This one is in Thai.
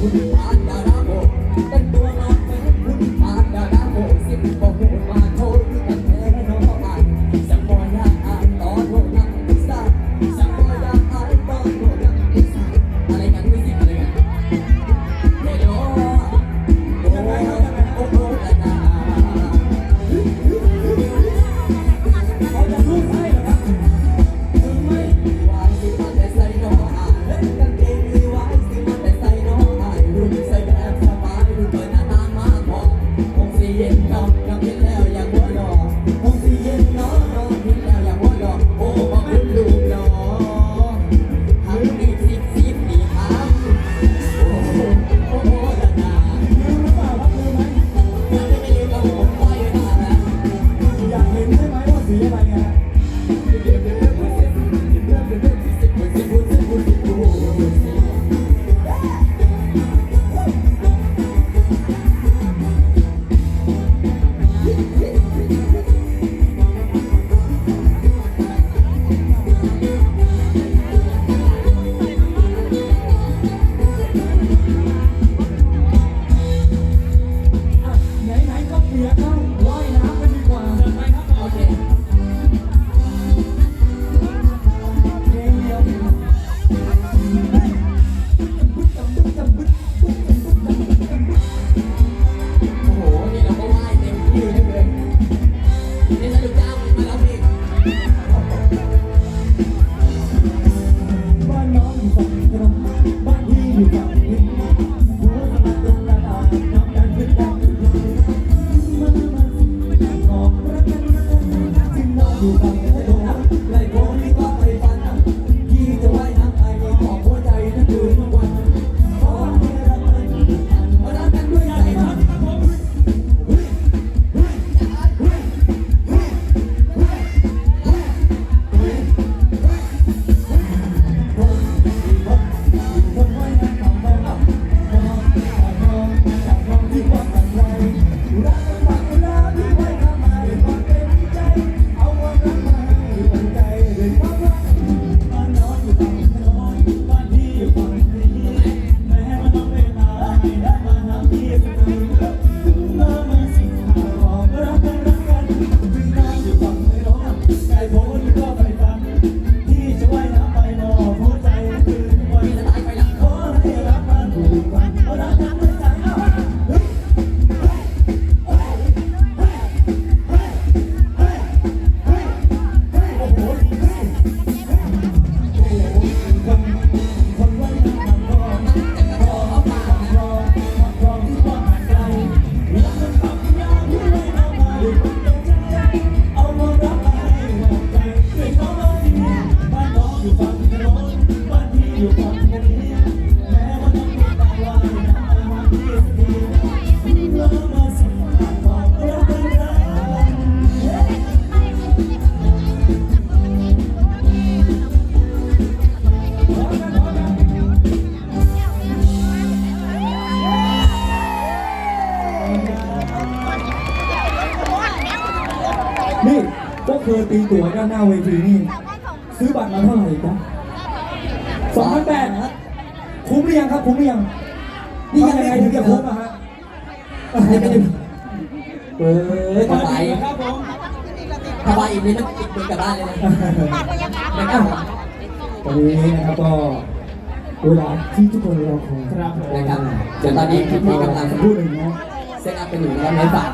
Andara Glória. นี่ก็เคยตีตั๋วด้านหน้าเวทีนี่ ซื้อบัตรมาเท่าไหร่จ๊ะ สองพันแปดคุ้มหรือยังครับคุ้มหรือยัง นี่ยังไงถึงจะคุ้มอะฮะเออสบายครับผมสบายอีกนิดนึงติดกลับบ้านเลยนะไม่กล้าตอนนี้นะครับก็เวลาที่ทุกคนรอคอยนะครับเดี๋ตอนนี้พี่กำลังพูดหนึ่งนะเซ็ตอัพเป็นหนึ่งแล้วไม่ฝาก